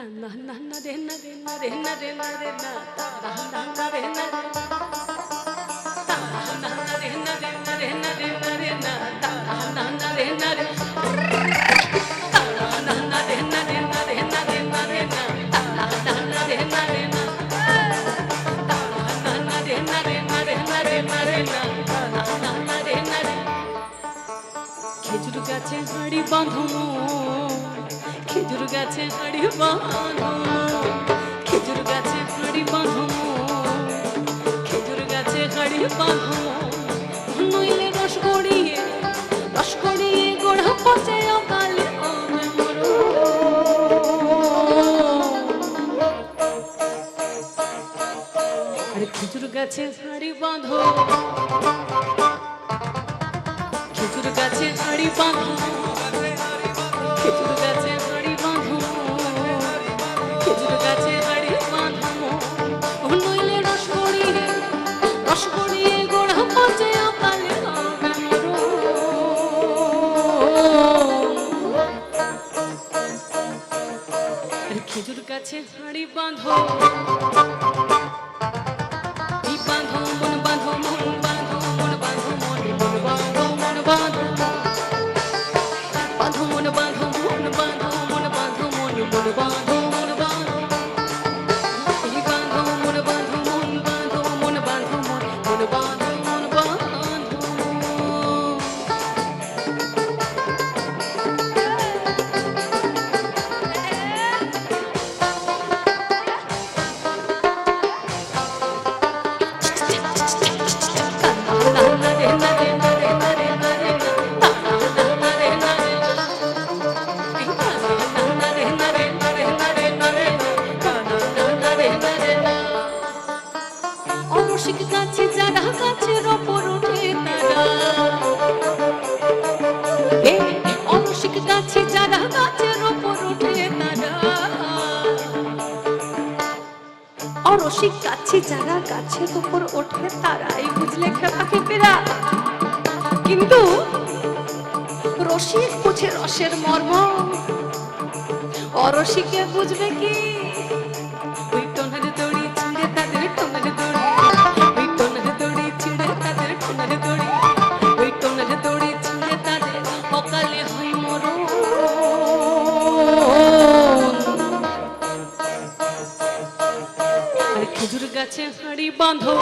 তা না না না রে না রে না রে না রে না রে না তা না না না রে না রে তা না না না রে না রে না রে না রে না রে না তা না না না রে না রে তা না না না রে না রে না রে না রে না রে না তা না না না রে না রে না তা না না রে না রে না রে না রে না রে না তা না না না রে না রে খেজুর গাছে হাড়ি বাঁধনো খেজুর গাছে হাড়ি বাঁধনো, খেজুর গাছে হাড়ি বাঁধনো, খেজুর গাছে হাড়ি বাঁধনো। নইলে রস গড়িয়ে রস গড়িয়ে গোড়া পচে অকালে আরে খেজুর গাছে হাড়ি বাঁধো, খেজুর গাছে হাড়ি বাঁধো। মন বাঁধো যারা গাছের ওপর অরসিক গাছে যারা গাছের ওপর ওঠে তারাই বুঝলে খেপা খেপেরা। কিন্তু রসিক বুঝে রসের মর্ম। অরসিকে বুঝবে কি? গাছে হাড়ি বাঁধো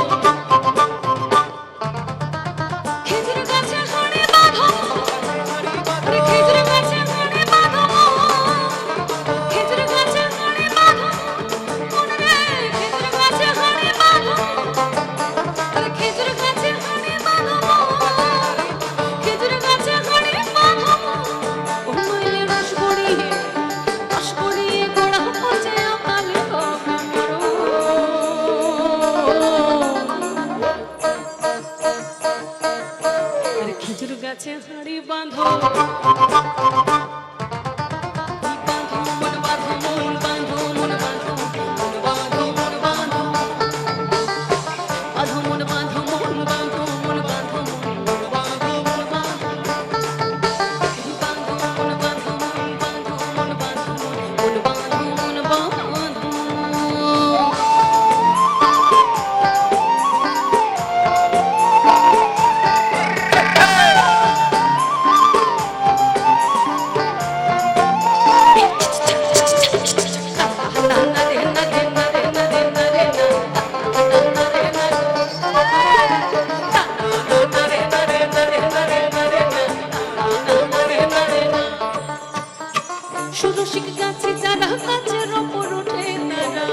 সুরসিক গাছে যারা গাছের ওপর ওঠে তারা।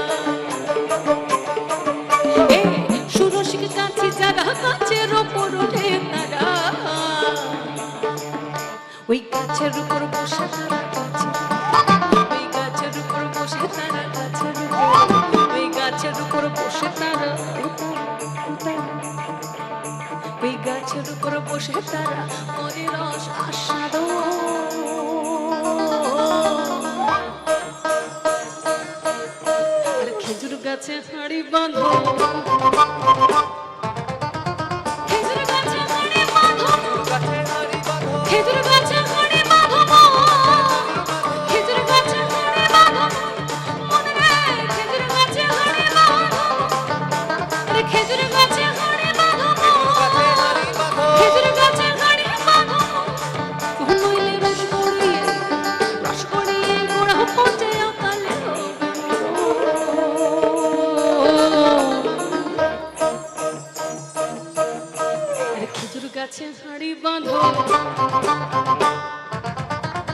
সুরসিক গাছে যারা গাছের ওপর ওঠে তারা। ওই গাছের উপর বসে তারা গাছে ওই গাছের উপর বসে তারা গাছের উপর ওই গাছের উপর বসে তারা ওই গাছের উপর বসে তারা করে রস আস্বাদন। গাছে হাড়ি বাঁধো। বাঁধো